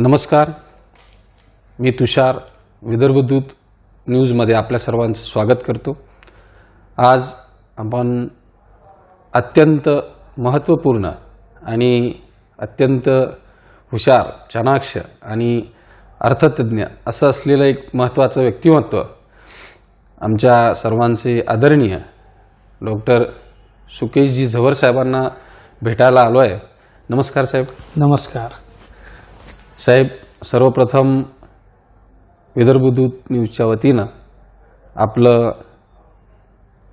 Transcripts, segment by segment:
नमस्कार. मी तुषार विदर्भदूत न्यूजमध्ये आपल्या सर्वांचं स्वागत करतो. आज आपण अत्यंत महत्त्वपूर्ण आणि अत्यंत हुशार चाणाक्ष आणि अर्थतज्ञ असं असलेलं एक महत्त्वाचं व्यक्तिमत्व आमच्या सर्वांचे आदरणीय डॉक्टर सुकेशजी झवर साहेबांना भेटायला आलो आहे नमस्कार साहेब. नमस्कार. साहेब सर्वप्रथम विदर्भदूत न्यूजच्या वतीनं आपलं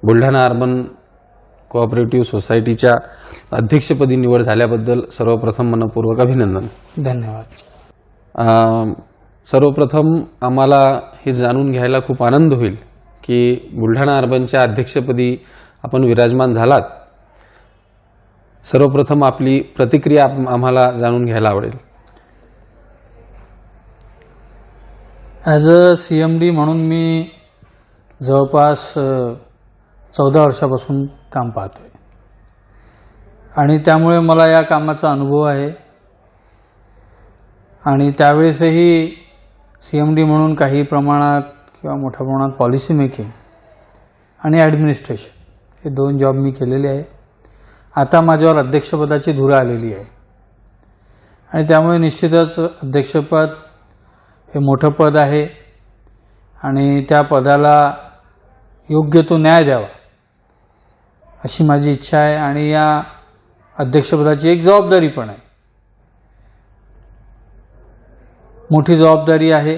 बुलढाणा अर्बन कोऑपरेटिव्ह सोसायटीच्या अध्यक्षपदी निवड झाल्याबद्दल सर्वप्रथम मनपूर्वक अभिनंदन. धन्यवाद. सर्वप्रथम आम्हाला हे जाणून घ्यायला खूप आनंद होईल की बुलढाणा अर्बनच्या अध्यक्षपदी आपण विराजमान झालात. सर्वप्रथम आपली प्रतिक्रिया आम- आम्हाला जाणून घ्यायला आवडेल. As a C M D म्हणून मी जवळपास चौदा वर्षापासून काम पाहतो आहे आणि त्यामुळे मला या कामाचा अनुभव आहे. आणि त्यावेळेसही सी एम डी म्हणून काही प्रमाणात किंवा मोठ्या प्रमाणात पॉलिसी मेकिंग आणि ॲडमिनिस्ट्रेशन हे दोन जॉब मी केलेले आहे. आता माझ्यावर अध्यक्षपदाची धुरा आलेली आहे. आणि त्यामुळे निश्चितच अध्यक्षपद हे मोठं पद आहे आणि त्या पदाला योग्य तो न्याय द्यावा अशी माझी इच्छा आहे आणि या अध्यक्षपदाची एक जबाबदारी पण आहे. मोठी जबाबदारी आहे.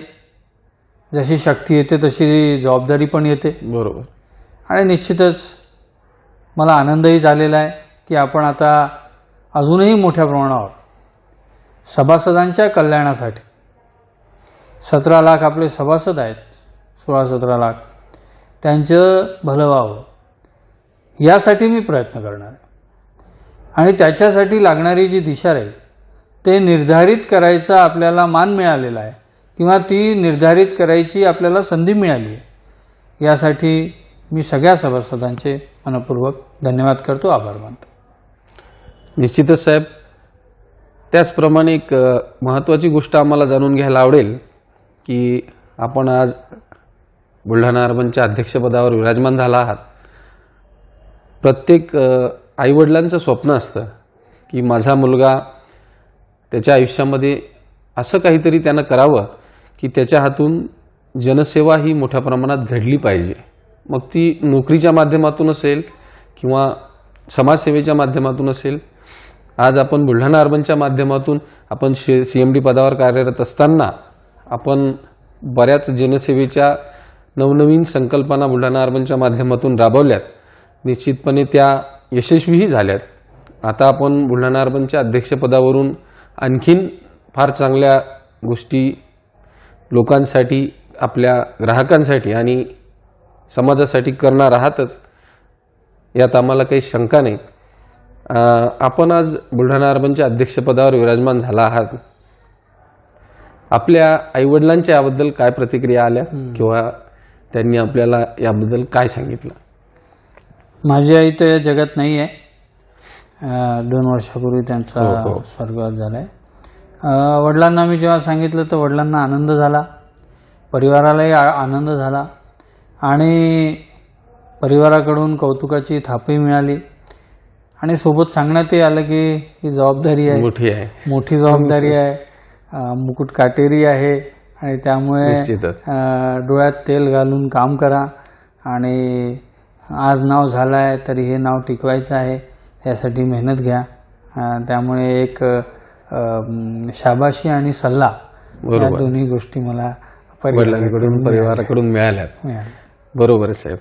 जशी शक्ती येते तशी जबाबदारी पण येते. बरोबर. आणि निश्चितच मला आनंदही झालेला आहे की आपण आता अजूनही मोठ्या प्रमाणावर सभासदांच्या कल्याणासाठी सतरा लाख आपले सभासद आहेत सोळा सतरा लाख. त्यांचं भलं व्हावं. यासाठी मी प्रयत्न करणार आहे. आणि त्याच्यासाठी लागणारी जी दिशा राहील ते निर्धारित करायचा आपल्याला मान मिळालेला आहे किंवा ती निर्धारित करायची आपल्याला संधी मिळाली आहे. यासाठी मी सगळ्या सभासदांचे मनपूर्वक धन्यवाद करतो. आभार मानतो. निश्चितच साहेब त्याचप्रमाणे एक महत्त्वाची गोष्ट आम्हाला जाणून घ्यायला आवडेल. की आपण आज बुलढाणा अर्बनच्या अध्यक्षपदावर विराजमान झाला आहात. प्रत्येक आईवडिलांचं स्वप्न असतं की माझा मुलगा त्याच्या आयुष्यामध्ये असं काहीतरी त्यानं करावं की त्याच्या हातून जनसेवा ही मोठ्या प्रमाणात घडली पाहिजे. मग ती नोकरीच्या माध्यमातून असेल किंवा समाजसेवेच्या माध्यमातून असेल आज आपण बुलढाणा अर्बनच्या माध्यमातून आपण सी सी एम डी पदावर कार्यरत असताना आपण बऱ्याच जनसेवेच्या नवनवीन संकल्पना बुलढाणा अर्बनच्या माध्यमातून राबवल्यात. निश्चितपणे त्या यशस्वीही झाल्यात. आता आपण बुलढाणा अर्बनच्या अध्यक्षपदावरून आणखीन फार चांगल्या गोष्टी लोकांसाठी आपल्या ग्राहकांसाठी आणि समाजासाठी करणार आहातच यात आम्हाला काही शंका नाही. आपण आज बुलढाणा अर्बनच्या अध्यक्षपदावर विराजमान झाला आहात. आपल्या आईवडिलांच्या याबद्दल काय प्रतिक्रिया आल्या? किंवा त्यांनी आपल्याला याबद्दल काय सांगितलं? माझी आई तर या जगात नाही आहे दोन वर्षापूर्वी त्यांचा हो, हो. स्वर्गवास झाला आहे वडिलांना मी जेव्हा सांगितलं तर वडिलांना आनंद झाला. परिवारालाही आ- आनंद झाला. आणि परिवाराकडून कौतुकाची थापही मिळाली. आणि सोबत सांगण्यातही आलं की ही जबाबदारी आहे. मोठी आहे. मोठी जबाबदारी आहे. मुकुट काटेरी आहे आणि त्यामुळे डोळ्यात तेल घालून काम करा. आणि आज नाव झालं आहे तरी हे नाव टिकवायचं आहे यासाठी मेहनत घ्या. त्यामुळे एक शाबाशी आणि सल्ला या बरोबर. दोन्ही गोष्टी मला परिवाराकडून मिळाल्यात. मिळाल्या. बरोबर साहेब.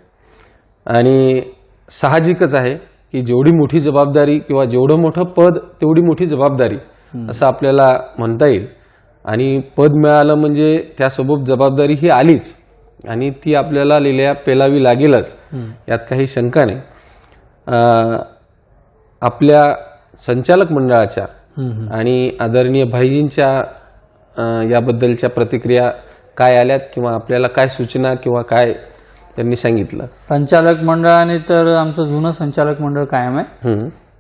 आणि साहजिकच आहे की जेवढी मोठी जबाबदारी किंवा जेवढं मोठं पद तेवढी मोठी जबाबदारी असं आपल्याला म्हणता येईल. आणि पद मिळालं म्हणजे त्यासोबत जबाबदारी ही आलीच. आणि ती आपल्याला लिहिल्या पेलावी लागेलच यात काही शंका नाही. आपल्या संचालक मंडळाच्या. आणि आदरणीय भाईजींच्या याबद्दलच्या प्रतिक्रिया काय आल्यात किंवा आपल्याला काय सूचना किंवा काय त्यांनी सांगितलं? संचालक मंडळाने तर आमचं जुनं संचालक मंडळ कायम आहे.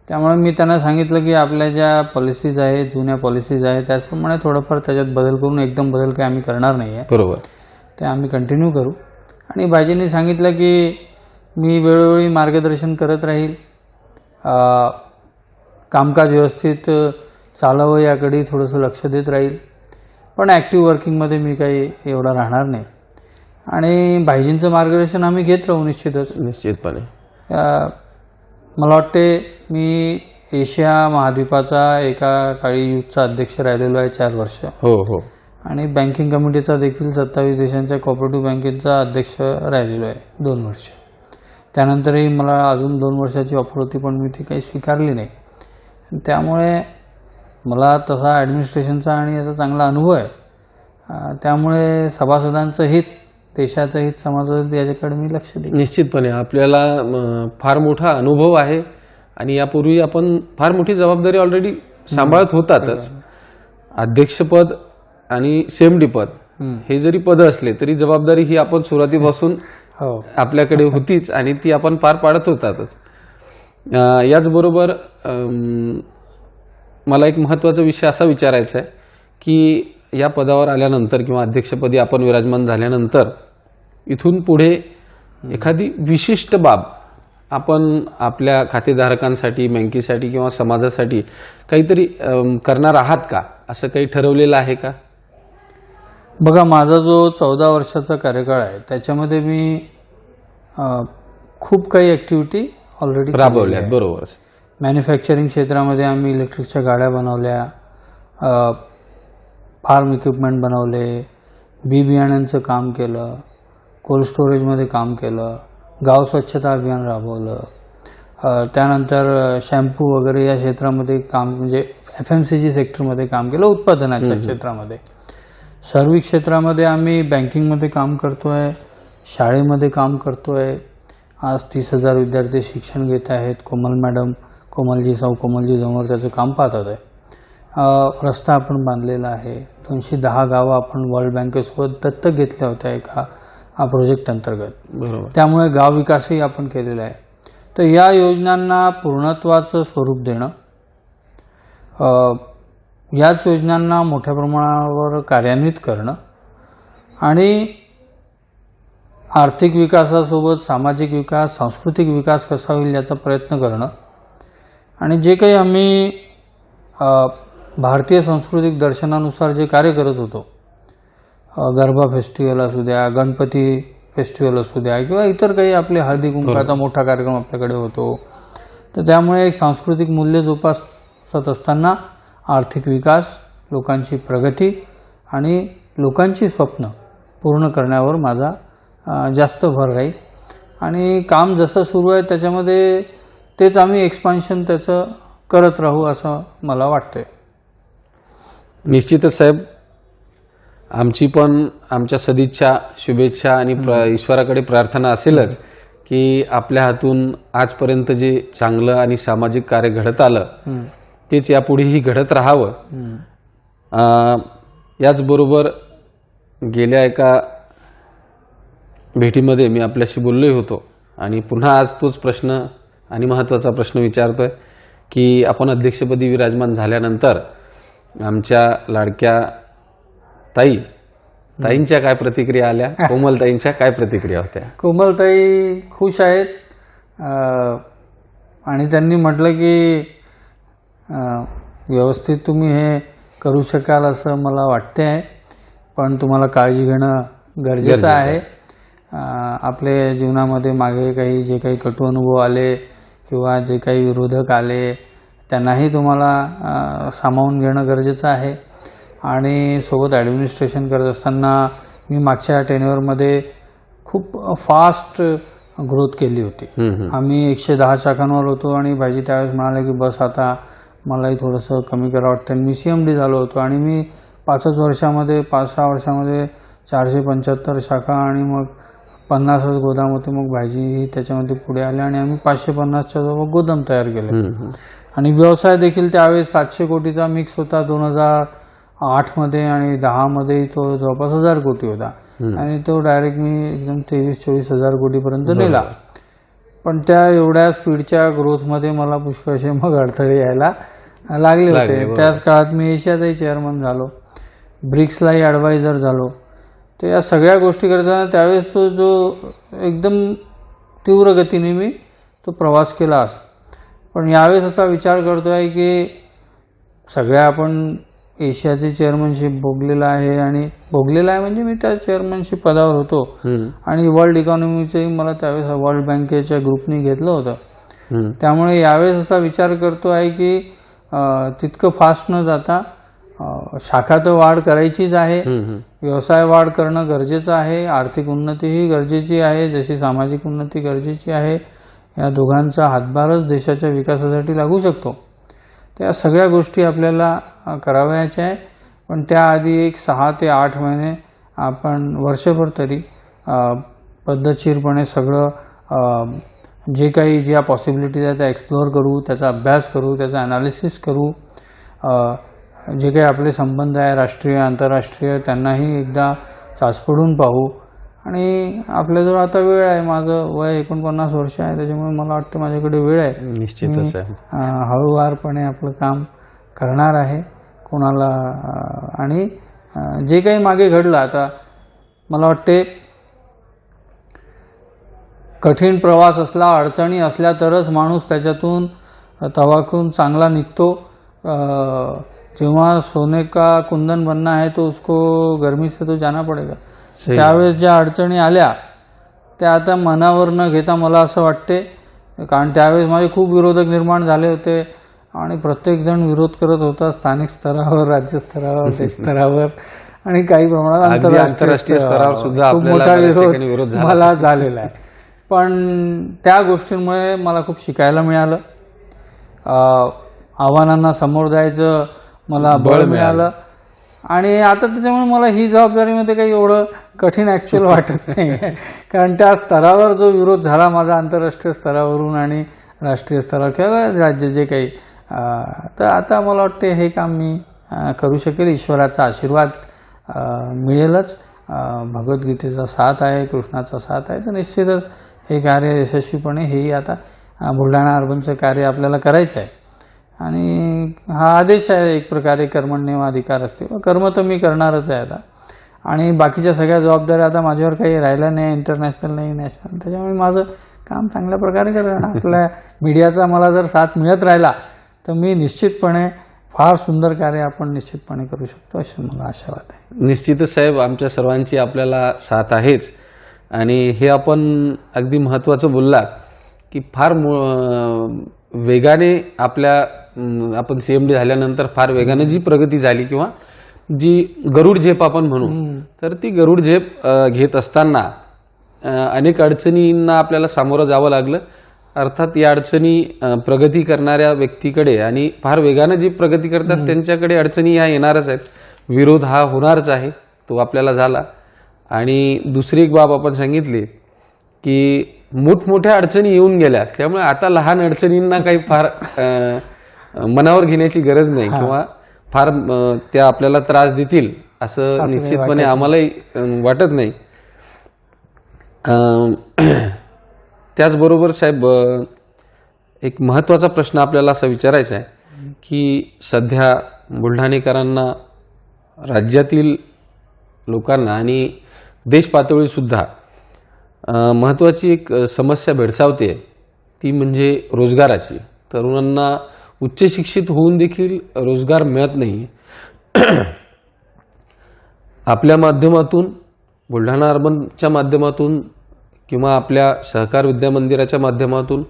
त्यामुळे मी त्यांना सांगितलं की आपल्या ज्या पॉलिसीज आहेत जुन्या पॉलिसीज आहेत त्याचप्रमाणे थोडंफार त्याच्यात बदल करून एकदम बदल काही आम्ही करणार नाही आहे बरोबर. ते आम्ही कंटिन्यू करू. आणि भाईजींनी सांगितलं की मी वेळोवेळी मार्गदर्शन करत राहील. कामकाज व्यवस्थित चालावं याकडे थोडंसं लक्ष देत राहील. पण ॲक्टिव्ह वर्किंगमध्ये मी काही एवढा राहणार नाही. आणि भाईजींचं मार्गदर्शन आम्ही घेत राहू निश्चितच. निश्चितपणे. मला वाटते मी एशिया महाद्वीपाचा एका काळी युथचा अध्यक्ष राहिलेलो आहे चार वर्ष. हो हो. आणि बँकिंग कमिटीचा देखील सत्तावीस देशांच्या कोऑपरेटिव्ह बँकेचा अध्यक्ष राहिलेलो आहे दोन वर्ष. त्यानंतरही मला अजून दोन वर्षाची ऑफर होती पण मी ती काही स्वीकारली नाही. त्यामुळे मला तसा ॲडमिनिस्ट्रेशनचा आणि याचा चांगला अनुभव आहे. त्यामुळे सभासदांचं हित देशाचं हित समाजाचं याच्याकडे मी लक्ष देईन. निश्चितपणे. आपल्याला फार मोठा अनुभव आहे आणि यापूर्वी आपण फार मोठी जबाबदारी ऑलरेडी सांभाळत होतातच. अध्यक्षपद आणि सेमडी पद. हे जरी पद असले तरी जबाबदारी ही आपण सुरुवातीपासून हो. आपल्याकडे होतीच आणि ती आपण पार पाडत होतातच. याचबरोबर मला एक महत्त्वाचा विषय असा विचारायचा आहे की या पदावर आल्यानंतर किंवा अध्यक्षपदी आपण विराजमान झाल्यानंतर इथून पुढे एखादी विशिष्ट बाब आपण आपल्या खातेधारकांसाठी बँकेसाठी किंवा समाजासाठी काहीतरी करणार आहात का? असं काही ठरवलेलं आहे का? बघा माझा जो चौदा वर्षाचा कार्यकाळ आहे त्याच्यामध्ये मी खूप काही ॲक्टिव्हिटी ऑलरेडी राबवल्यात बरोबर. मॅन्युफॅक्चरिंग क्षेत्रामध्ये आम्ही इलेक्ट्रिकच्या गाड्या बनवल्या फार्म इक्विपमेंट बनवले बी बियाण्यांचं काम केलं कोल्ड स्टोरेजमध्ये काम केलं गाव स्वच्छता अभियान राबवलं. त्यानंतर शॅम्पू वगैरे या क्षेत्रामध्ये काम म्हणजे एफ एम सी जी सेक्टरमध्ये काम केलं उत्पादनाच्या क्षेत्रामध्ये. सर्व्हिस क्षेत्रामध्ये आम्ही बँकिंगमध्ये काम करतोय शाळेमध्ये काम करतोय. आज तीस हजार विद्यार्थी शिक्षण घेत आहेत. कोमल मॅडम कोमलजी सौ कोमलजी जवळ त्याचं काम पाहतात आहे. रस्ता आपण बांधलेला आहे. दोनशे दहा गावं आपण वर्ल्ड बँकेसोबत दत्तक घेतल्या होत्या एका प्रोजेक्ट अंतर्गत. बरोबर. त्यामुळे गाव विकासही आपण केलेला आहे. तर या योजनांना पूर्णत्वाचं स्वरूप देणं याच योजनांना मोठ्या प्रमाणावर कार्यान्वित करणं आणि आर्थिक विकासासोबत सामाजिक विकास सांस्कृतिक विकास कसा होईल याचा प्रयत्न करणं आणि जे काही आम्ही भारतीय सांस्कृतिक दर्शनानुसार जे कार्य करत होतो गरबा फेस्टिवल असू द्या गणपती फेस्टिवल असू द्या किंवा इतर काही आपले हळदी कुंकाचा मोठा कार्यक्रम आपल्याकडे होतो. तर त्यामुळे एक सांस्कृतिक मूल्य जोपासत असताना आर्थिक विकास लोकांची प्रगती आणि लोकांची स्वप्न पूर्ण करण्यावर माझा जास्त भर राहील. आणि काम जसं सुरू आहे त्याच्यामध्ये तेच आम्ही एक्सपान्शन त्याचं करत राहू असं मला वाटतंय. निश्चितच साहेब आमची पण आमच्या सदिच्छा शुभेच्छा आणि प्र ईश्वराकडे प्रार्थना असेलच की आपल्या हातून आजपर्यंत जे चांगलं आणि सामाजिक कार्य घडत आलं. तेच यापुढेही घडत राहावं. याचबरोबर गेल्या एका भेटीमध्ये मी आपल्याशी बोललोही होतो आणि पुन्हा आज तोच प्रश्न आणि महत्त्वाचा प्रश्न विचारतोय की आपण अध्यक्षपदी विराजमान झाल्यानंतर आमच्या लाडक्या ताई. ताईंच्या काय प्रतिक्रिया आल्या? कोमलताईंच्या काय प्रतिक्रिया होत्या? कोमलताई खुश आहेत. आणि त्यांनी म्हटलं की व्यवस्थित तुम्ही हे करू शकाल असं मला वाटते आहे पण तुम्हाला काळजी घेणं गरजेचं आहे. अं, आपल्या जीवनामध्ये मागे काही जे काही कटू अनुभव आले किंवा जे काही विरोधक आले त्यांनाही तुम्हाला सामावून घेणं गरजेचं आहे. आणि सोबत ॲडमिनिस्ट्रेशन करत असताना मी मागच्या टेन्युअरमध्ये खूप फास्ट ग्रोथ केली होती. आम्ही एकशे दहा शाखांवर होतो आणि भाजी त्यावेळेस म्हणाले की बस आता मलाही थोडंसं कमी करावं वाटतं. आणि मी सी एम डी झालो होतो आणि मी पाचच वर्षामध्ये पाच सहा वर्षामध्ये चारशे पंच्याहत्तर शाखा आणि मग पन्नासच गोदाम होते. मग भाजी त्याच्यामध्ये पुढे आले आणि आम्ही पाचशे पन्नासच्या जवळ गोदाम तयार केले. आणि व्यवसाय देखील त्यावेळेस सातशे कोटीचा मिक्स होता. दोन हजार आठमध्ये आणि दहामध्ये तो जवळपास हजार कोटी होता. आणि तो डायरेक्ट मी एकदम तेवीस चोवीस हजार कोटीपर्यंत नेला. पण त्या एवढ्या स्पीडच्या ग्रोथमध्ये मला पुष्कळसे मग अडथळे यायला लागले होते. त्याच काळात मी एशियाचाही चेअरमन झालो. ब्रिक्सलाही ॲडवायझर झालो. तर या सगळ्या गोष्टी करताना त्यावेळेस तो जो एकदम तीव्र गतीने मी तो प्रवास केला असं. पण यावेळेस असा विचार करतो आहे की सगळ्या आपण एशियाचे चेअरमनशिप भोगलेलं आहे आणि भोगलेलं आहे म्हणजे मी त्या चेअरमनशिप पदावर होतो. आणि वर्ल्ड इकॉनॉमीचंही मला त्यावेळेस वर्ल्ड बँकेच्या ग्रुपनी घेतलं होतं. त्यामुळे यावेळेस असा विचार करतो आहे की तितकं फास्ट न जाता शाखा तर वाढ करायचीच आहे. व्यवसाय वाढ करणं गरजेचं आहे. आर्थिक उन्नतीही गरजेची आहे. जशी सामाजिक उन्नती गरजेची आहे. या दोघांचा हातभारच देशाच्या विकासासाठी लागू शकतो. त्या सगळ्या गोष्टी आपल्याला करावयाच्या आहे पण त्याआधी एक सहा ते आठ महिने आपण वर्षभर तरी पद्धतशीरपणे सगळं जे काही ज्या पॉसिबिलिटीज आहेत त्या एक्सप्लोअर करू त्याचा अभ्यास करू त्याचा अनालिसिस करू. जे काही आपले संबंध आहे राष्ट्रीय आंतरराष्ट्रीय त्यांनाही एकदा चाचपडून पाहू. आणि आपल्याजवळ आता वेळ आहे. माझं वय एकोणपन्नास वर्ष आहे. त्याच्यामुळे मला वाटतं माझ्याकडे वेळ आहे. निश्चितच आहे. हळूवारपणे आपलं काम करणार आहे. कोणाला आणि जे काही मागे घडलं आता मला वाटते कठीण प्रवास असला अडचणी असल्या तरच माणूस त्याच्यातून तवाखून चांगला निघतो. जेव्हा सोने का कुंदन बनना है तो उसको गर्मी से तो जाना पडेगा. त्यावेळेस ज्या अडचणी आल्या त्या आता मनावर न घेता मला असं वाटते. कारण त्यावेळेस माझे खूप विरोधक निर्माण झाले होते आणि प्रत्येक जण विरोध करत होता स्थानिक स्तरावर राज्य स्तरावर देश स्तरावर आणि काही प्रमाणात आंतरराष्ट्रीय स्तरावर सुद्धा मोठा विरोध मला झालेला आहे. पण त्या गोष्टींमुळे मला खूप शिकायला मिळालं. आव्हानांना समोर द्यायचं मला बळ मिळालं. आणि आता त्याच्यामुळे मला ही जबाबदारीमध्ये काही एवढं कठीण ऍक्च्युअल वाटत नाही. कारण त्या स्तरावर जो विरोध झाला माझा आंतरराष्ट्रीय स्तरावरून आणि राष्ट्रीय स्तरावर किंवा राज्य जे काही तर आता मला वाटते हे काम मी करू शकेल. ईश्वराचा आशीर्वाद मिळेलच. भगवद्गीतेचा साथ आहे कृष्णाचा साथ आहे तर निश्चितच हे कार्य यशस्वीपणे हेही आता बुलढाणा अर्बनचं कार्य आपल्याला करायचं आहे. आणि हा आदेश आहे एक प्रकारे कर्मण्यव अधिकार असते कर्म तर मी करणारच आहे आता. आणि बाकीच्या सगळ्या जबाबदाऱ्या आता माझ्यावर काही राहिल्या नाही इंटरनॅशनल नाही नॅशनल त्याच्यामुळे माझं काम चांगल्या प्रकारे करेन आपल्या मीडियाचा मला जर साथ मिळत राहिला तर मी निश्चितपणे फार सुंदर कार्य आपण निश्चितपणे करू शकतो अशी मला आशावाद आहे निश्चितच साहेब आमच्या सर्वांची आपल्याला साथ आहेच. आणि हे आपण अगदी महत्त्वाचं बोललात की फार मु- वेगाने आपल्या अं, आपण सीएमडी झाल्यानंतर फार वेगाने जी प्रगती झाली किंवा जी गरुड झेप आपण म्हणू तर ती गरुड झेप घेत असताना अनेक अडचणींना आपल्याला सामोरं जावं लागलं. अर्थात या अडचणी प्रगती करणाऱ्या व्यक्तीकडे आणि फार वेगानं जी प्रगती करतात त्यांच्याकडे अडचणी ह्या येणारच आहेत. विरोध हा होणारच आहे तो आपल्याला झाला. आणि दुसरी एक बाब आपण सांगितली की मोठमोठ्या अडचणी येऊन गेल्या त्यामुळे आता लहान अडचणींना काही फार मनावर घेण्याची गरज नाही किंवा फार त्या आपल्याला त्रास देतील असं निश्चितपणे आम्हालाही वाटत नाही. अं, त्याचबरोबर साहेब एक महत्त्वाचा प्रश्न आपल्याला असा विचारायचा आहे की सध्या बुलढाणेकरांना राज्यातील लोकांना आणि देश पातळीसुद्धा महत्त्वाची एक समस्या भेडसावते ती म्हणजे रोजगाराची. तरुणांना उच्च शिक्षित होऊन देखील रोजगार मिळत नाही. आपल्या माध्यमातून बुलढाणा अर्बनच्या माध्यमातून किंवा आपल्या सहकार विद्यामंदिराच्या माध्यमातून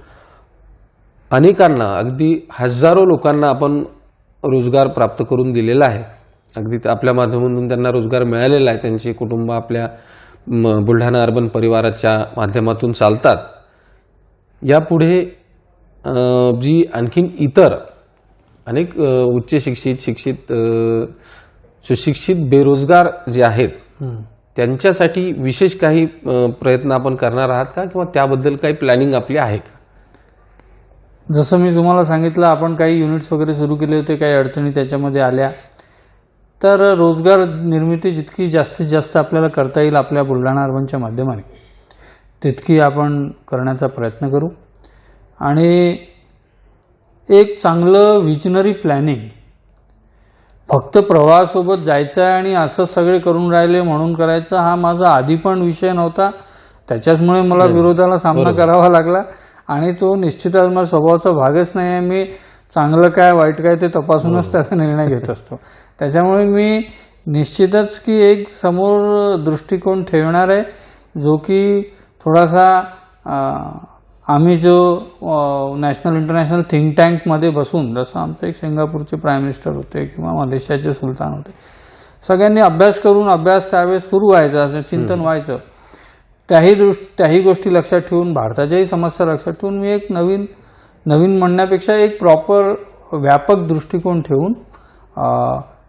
अनेकांना अगदी हजारो लोकांना आपण रोजगार प्राप्त करून दिलेला आहे. अगदी आपल्या माध्यमातून त्यांना रोजगार मिळालेला आहे. त्यांचे कुटुंब आपल्या बुलढाणा अर्बन परिवाराच्या माध्यमातून चालतात. यापुढे जी आणखीन इतर अनेक उच्च शिक्षित शिक्षित सुशिक्षित बेरोजगार जे आहेत त्यांच्यासाठी विशेष काही प्रयत्न आपण करणार आहात का? किंवा त्याबद्दल काही प्लॅनिंग आपली आहे का? जसं मी तुम्हाला सांगितलं आपण काही युनिट्स वगैरे सुरू केले होते काही अडचणी त्याच्यामध्ये आल्या. तर रोजगार निर्मिती जितकी जास्तीत जास्त आपल्याला करता येईल आपल्या बुलढाणा अर्बनच्या माध्यमाने तितकी आपण करण्याचा प्रयत्न करू. आणि एक चांगलं विजनरी प्लॅनिंग फक्त प्रवाहासोबत जायचं आहे आणि असं सगळे करून राहिले म्हणून करायचं हा माझा आधी पण विषय नव्हता. त्याच्याचमुळे मला विरोधाला सामना करावा लागला आणि तो निश्चितच माझा स्वभावाचा भागच नाही आहे. मी चांगलं काय वाईट काय ते तपासूनच त्याचा निर्णय घेत असतो. त्याच्यामुळे मी निश्चितच की एक समोर दृष्टिकोन ठेवणार आहे जो की थोडासा आम्ही जो नॅशनल इंटरनॅशनल थिंक टँकमध्ये बसून जसं आमचे एक सिंगापूरचे प्राईम मिनिस्टर होते किंवा मलेशियाचे सुलतान होते सगळ्यांनी अभ्यास करून अभ्यास त्यावेळेस सुरू व्हायचा असं चिंतन व्हायचं. त्याही दृष्ट त्याही गोष्टी लक्षात ठेवून भारताच्याही समस्या लक्षात ठेवून मी एक नवीन नवीन म्हणण्यापेक्षा एक प्रॉपर व्यापक दृष्टिकोन ठेवून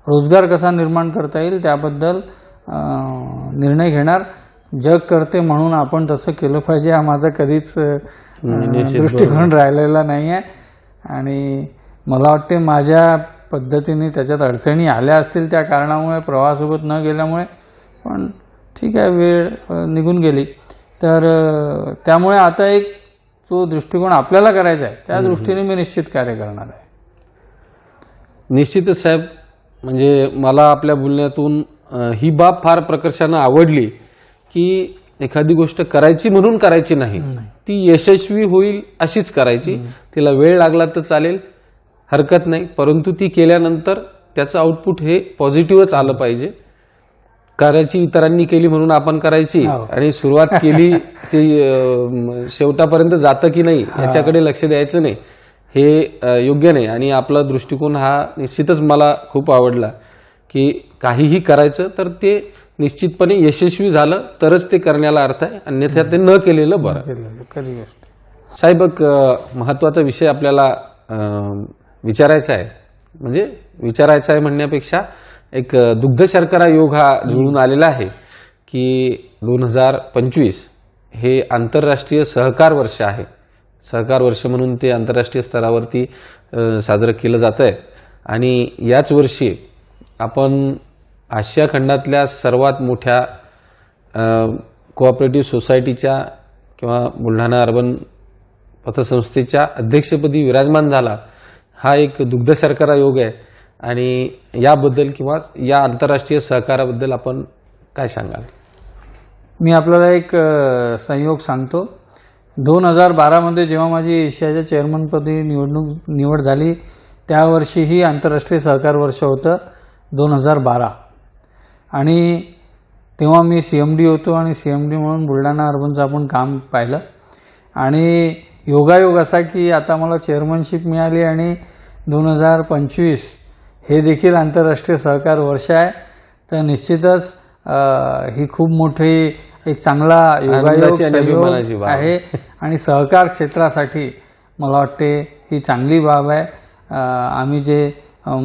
रोजगार कसा निर्माण करता येईल त्याबद्दल निर्णय घेणार. जग करते म्हणून आपण तसं केलं पाहिजे हा माझा कधीच दृष्टिकोन राहिलेला नाही आहे आणि मला वाटते माझ्या पद्धतीने त्याच्यात अडचणी आल्या असतील त्या कारणामुळे प्रवाहासोबत न गेल्यामुळे पण ठीक आहे वेळ निघून गेली. तर त्यामुळे आता एक जो दृष्टिकोन आपल्याला करायचा आहे त्या दृष्टीने मी निश्चित कार्य करणार आहे. निश्चितच साहेब म्हणजे मला आपल्या बोलण्यातून ही बाब फार प्रकर्षानं आवडली की एखादी गोष्ट करायची म्हणून करायची नाही. ती यशस्वी होईल अशीच करायची. तिला वेळ लागला तर चालेल हरकत नाही. परंतु ती केल्यानंतर त्याचं आउटपुट हे पॉझिटिव्हच आलं पाहिजे. करायची इतरांनी केली म्हणून आपण करायची हो. आणि सुरुवात केली ती शेवटापर्यंत जातं की नाही याच्याकडे लक्ष द्यायचं नाही. हे योग्य नाही. आणि आपला दृष्टिकोन हा निश्चितच मला खूप आवडला की काहीही करायचं तर ते निश्चितपणे यशस्वी झालं तरच ते करण्याला अर्थ आहे. अन्यथा ते न केलेलं बरं. गोष्ट. साहेब एक अ, महत्त्वाचा विषय आपल्याला विचारायचा आहे. म्हणजे विचारायचा आहे म्हणण्यापेक्षा एक दुग्ध शर्करा योग हा जुळून आलेला आहे की दोन हजार पंचवीस हे आंतरराष्ट्रीय सहकार वर्ष आहे. सहकार वर्ष म्हणून ते आंतरराष्ट्रीय स्तरावरती साजरं केलं जात आहे आणि याच वर्षी आपण आशिया खंडातल्या सर्वात मोठ्या कोऑपरेटिव्ह सोसायटीच्या किंवा बुलढाणा अर्बन पतसंस्थेच्या अध्यक्षपदी विराजमान झाला हा एक दुग्ध सरकारा योग आहे. आणि याबद्दल किंवा या आंतरराष्ट्रीय सहकाराबद्दल आपण काय सांगाल? मी आपल्याला एक संयोग सांगतो. दोन हजार बारामध्ये जेव्हा माझी एशियाच्या चेअरमनपदी निवडणूक निवड झाली त्या वर्षीही आंतरराष्ट्रीय सहकार वर्ष होतं दोन हजार बारा. आणि तेव्हा मी सी एम डी होतो आणि सी एम डी म्हणून बुलढाणा अर्बनचं आपण काम पाहिलं. आणि योगायोग असा की आता मला चेअरमनशिप मिळाली आणि दोन हजार पंचवीस हे देखील आंतरराष्ट्रीय सहकार वर्ष आहे. तर निश्चितच ही खूप मोठी एक चांगला योगायोग. आहे आणि सहकार क्षेत्रासाठी मला वाटते ही चांगली बाब आहे. आम्ही जे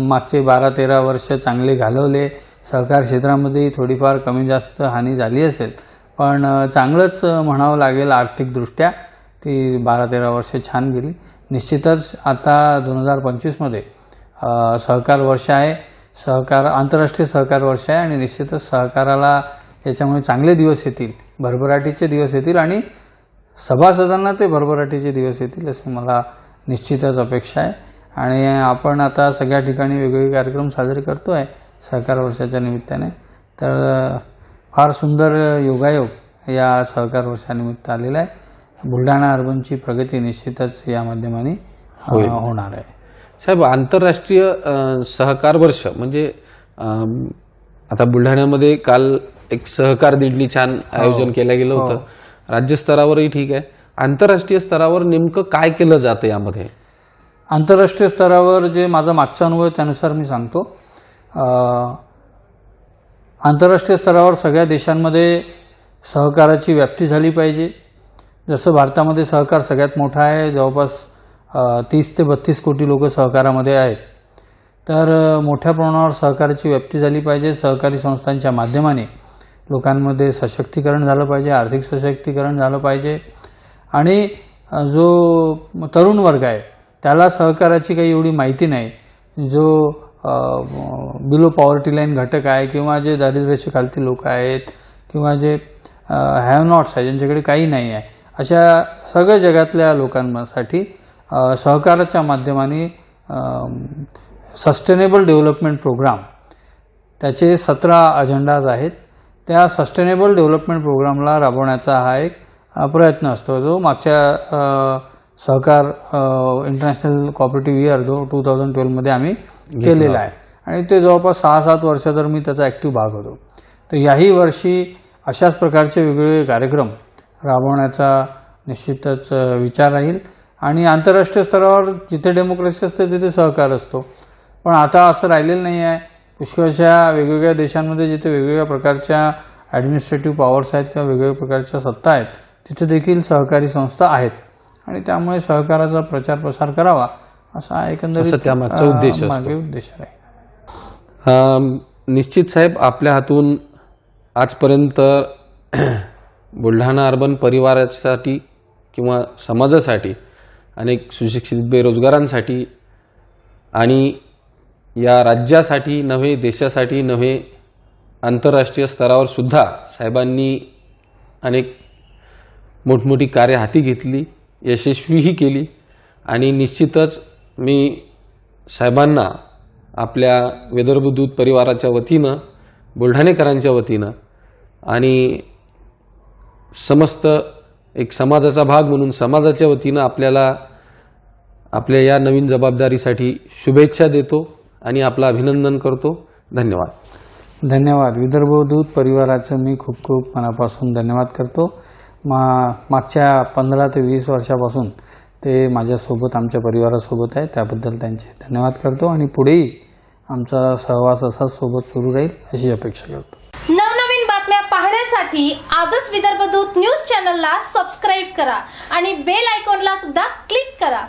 मागचे बारा तेरा वर्ष चांगले घालवले सहकार क्षेत्रामध्ये थोडीफार कमी जास्त हानी झाली असेल पण चांगलंच म्हणावं लागेल आर्थिकदृष्ट्या. ती बारा तेरा वर्ष छान गेली. निश्चितच आता दोन हजार पंचवीसमध्ये सहकार वर्ष आहे. सहकार आंतरराष्ट्रीय सहकार वर्ष आहे आणि निश्चितच सहकाराला याच्यामुळे चांगले दिवस येतील. भरभराटीचे दिवस येतील आणि सभासदांना ते भरभराटीचे दिवस येतील असे मला निश्चितच अपेक्षा आहे. आणि आपण आता सगळ्या ठिकाणी वेगवेगळे कार्यक्रम साजरे करतो आहे सहकार वर्षाच्या निमित्ताने. तर फार सुंदर योगायोग या सहकार वर्षानिमित्त आलेला आहे. बुलढाणा अर्बनची प्रगती निश्चितच या माध्यमाने होणार आहे. साहेब आंतरराष्ट्रीय सहकार वर्ष म्हणजे आता बुलढाण्यामध्ये काल एक सहकार दिंडी छान आयोजन केलं गेलं होतं. राज्यस्तरावरही ठीक आहे. आंतरराष्ट्रीय स्तरावर नेमकं काय केलं जातं यामध्ये? आंतरराष्ट्रीय स्तरावर जे माझा मागचा अनुभव त्यानुसार मी सांगतो. आंतरराष्ट्रीय स्तरावर सगळ्या देशांमध्ये सहकाराची व्याप्ती झाली पाहिजे. जसं भारतामध्ये सहकार सगळ्यात मोठा आहे जवळपास तीस ते बत्तीस कोटी लोक सहकारामध्ये आहेत. तर मोठ्या प्रमाणावर सहकाराची व्याप्ती झाली पाहिजे. सहकारी संस्थांच्या माध्यमाने लोकांमध्ये सशक्तीकरण झालं पाहिजे आर्थिक सशक्तीकरण झालं पाहिजे. आणि जो तरुण वर्ग आहे त्याला सहकाराची काही एवढी माहिती नाही. जो बिलो पॉवर्टी लाईन घटक आहे किंवा जे दारिद्र्याच्या खालती लोक आहेत किंवा जे हॅव नॉट्स आहे ज्यांच्याकडे काही नाही आहे अशा सगळ्या जगातल्या लोकांसाठी सहकाराच्या माध्यमाने सस्टेनेबल डेव्हलपमेंट प्रोग्राम त्याचे सतरा अजेंडाज आहेत. त्या सस्टेनेबल डेव्हलपमेंट प्रोग्रामला राबवण्याचा हा एक प्रयत्न असतो. जो मागच्या सहकार इंटरनॅशनल कॉपरेटिव्ह इयर जो टू थाउजंड ट्वेल्वमध्ये आम्ही केलेला आहे. आणि ते जवळपास सहा सात वर्ष तर मी त्याचा ॲक्टिव्ह भाग होतो. तर याही वर्षी अशाच प्रकारचे वेगवेगळे कार्यक्रम राबवण्याचा निश्चितच विचार राहील. आणि आंतरराष्ट्रीय स्तरावर जिथे डेमोक्रेसी असते तिथे सहकार असतो. पण आता असं राहिलेलं नाही आहे. पुष्कळशा वेगवेगळ्या देशांमध्ये जिथे वेगवेगळ्या प्रकारच्या ॲडमिनिस्ट्रेटिव्ह पॉवर्स आहेत किंवा वेगवेगळ्या प्रकारच्या सत्ता आहेत तिथे देखील सहकारी संस्था आहेत. आणि त्यामुळे सहकाराचा प्रचार प्रसार करावा असा एकंदरीत त्यामागचा उद्देश असतो. मागे उद्देश आहे निश्चित साहेब आपल्या हातून आजपर्यंत बुलढाणा अर्बन परिवारासाठी किंवा समाजासाठी अनेक सुशिक्षित बेरोजगारांसाठी आणि या राज्यासाठी नव्हे देशासाठी नव्हे आंतरराष्ट्रीय स्तरावर सुद्धा साहेबांनी अनेक मोठमोठी कार्य हाती घेतली यशस्वीही केली. आणि निश्चितच मी साहेबांना आपल्या विदर्भ दूत परिवाराच्या वतीनं बुलढाणेकरांच्या वतीनं आणि समस्त एक समाजाचा भाग म्हणून समाजाच्या वतीनं आपल्याला आपल्या या नवीन जबाबदारीसाठी शुभेच्छा देतो आणि आपलं अभिनंदन करतो. धन्यवाद. धन्यवाद. विदर्भ दूत परिवाराचं मी खूप खूप मनापासून धन्यवाद करतो. मा मागच्या पंधरा ते वीस वर्षापासून ते माझ्यासोबत आमच्या परिवारासोबत आहे. त्याबद्दल त्यांचे धन्यवाद करतो आणि पुढेही आमचा सहवास असाच सोबत सुरू राहील अशी अपेक्षा करतो. नवनवीन बातम्या पाहण्यासाठी आजच विदर्भ दूत न्यूज चॅनलला सबस्क्राईब करा आणि बेल आयकॉनला सुद्धा क्लिक करा.